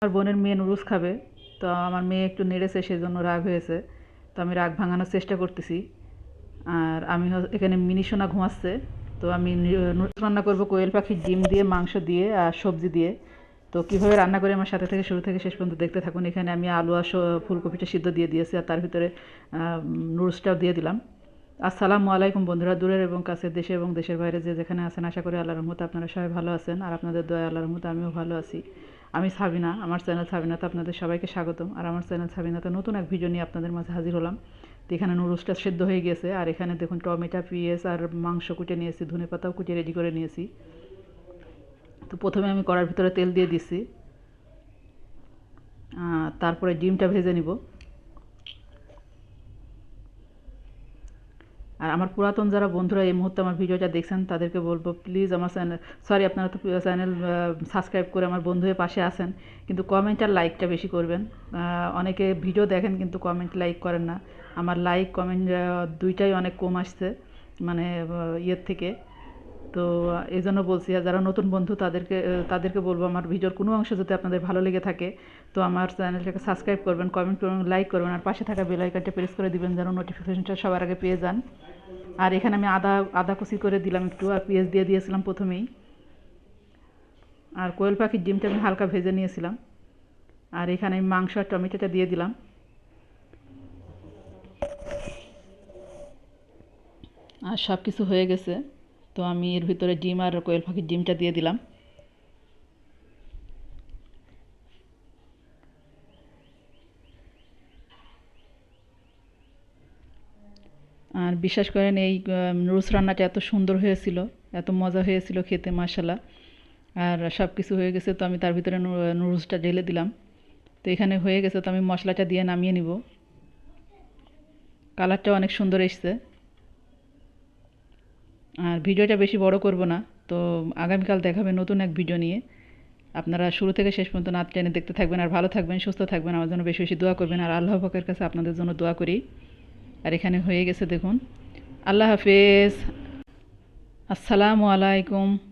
আমার বোনের মেয়ে নুডলস খাবে, তো আমার মেয়ে একটু নেড়েছে, সেজন্য রাগ হয়েছে। তো আমি রাগ ভাঙানোর চেষ্টা করতেছি। আর আমি এখানে মিনি সোনা ঘুমাচ্ছে, তো আমি নুডলস রান্না করব কোয়েল পাখির ডিম দিয়ে, মাংস দিয়ে আর সবজি দিয়ে। তো কীভাবে রান্না করে আমার সাথে থেকে শুরু থেকে শেষ পর্যন্ত দেখতে থাকুন। এখানে আমি আলু আর ফুলকপিটা সিদ্ধ দিয়ে দিয়েছি আর তার ভিতরে নুডলসটাও দিয়ে দিলাম। আসসালামু আলাইকুম বন্ধুরা, দূরের এবং কাছের দেশে এবং দেশের বাইরে যে যেখানে আছেন, আশা করি আল্লাহর রহমতে আপনারা সবাই ভালো আছেন। আর আপনাদের দয়া, আল্লাহর রহমতে আমিও ভালো আছি। আমি সাবিনা, আমার চ্যানেল সাবিনাতে আপনাদের সবাইকে স্বাগতম। আর আমার চ্যানেল সাবিনাতে নতুন এক ভিডিও নিয়ে আপনাদের মাঝে হাজির হলাম। তো এখানে নুডলসটা সেদ্ধ হয়ে গেছে, আর এখানে দেখুন টমেটো, পিঁয়াজ আর মাংস কুটে নিয়েছি, ধনে পাতাও কুটে রেডি করে নিয়েছি। তো প্রথমে আমি কড়ার ভিতরে তেল দিয়ে দিছি। তারপরে ডিমটা ভেজে নিব। আর আমার পুরাতন যারা বন্ধুরা এই মুহূর্তে আমার ভিডিওটা দেখছেন, তাদেরকে বলব প্লিজ আমার চ্যানেল সরি আপনারা তো চ্যানেল সাবস্ক্রাইব করে আমার বন্ধু হয়ে পাশে আসেন কিন্তু কমেন্ট আর লাইকটা বেশি করবেন। অনেকে ভিডিও দেখেন কিন্তু কমেন্ট লাইক করেন না। আমার লাইক কমেন্ট দুইটাই অনেক কম আসছে মানে ইয়ের থেকে। তো এই জন্য বলছি, আর যারা নতুন বন্ধু তাদেরকে তাদেরকে বলব আমার ভিডিওর কোনো অংশ যদি আপনাদের ভালো লেগে থাকে। তো আমার চ্যানেলটাকে সাবস্ক্রাইব করবেন কমেন্ট করবেন লাইক করবেন, আর পাশে থাকা বেল আইকনটা প্রেস করে দিবেন যেন নোটিফিকেশনটা সবার আগে পেয়ে যান। আর এখানে আমি আদা আদা কুচি করে দিলাম একটু, আর পেঁয়াজ দিয়ে দিয়েছিলাম প্রথমেই। আর কোয়েল পাখির ডিমটা আমি হালকা ভেজে নিয়েছিলাম। আর এখানে আমি মাংস আর টমেটোটা দিয়ে দিলাম। আর সব কিছু হয়ে গেছে। তো আমি এর ভিতরে ডিম আর কোয়েল পাখির ডিমটা দিয়ে দিলাম। আর বিশ্বাস করেন এই নুডলস রান্নাটা এত সুন্দর হয়েছিল, এত মজা হয়েছিল খেতে মাসাল্লাহ আর সব কিছু হয়ে গেছে তো আমি তার ভিতরে নুডলসটা ঢেলে দিলাম। তো এখানে হয়ে গেছে তো আমি মশলাটা দিয়ে নামিয়ে নিব। কালারটা অনেক সুন্দর এসছে। আর ভিডিওটা বেশি বড় করব না। তো আগামীকাল দেখাবে নতুন এক ভিডিও নিয়ে। আপনারা শুরু থেকে শেষ পর্যন্ত নাচ টেনে দেখতে থাকবেন আর ভালো থাকবেন, সুস্থ থাকবেন। আমার জন্য বেশি বেশি দোয়া করবেন আর আল্লাহ পাকের কাছে আপনাদের জন্য দোয়া করি। আর এখানে হয়ে গেছে দেখুন। আল্লাহ হাফেজ। আসসালামু আলাইকুম।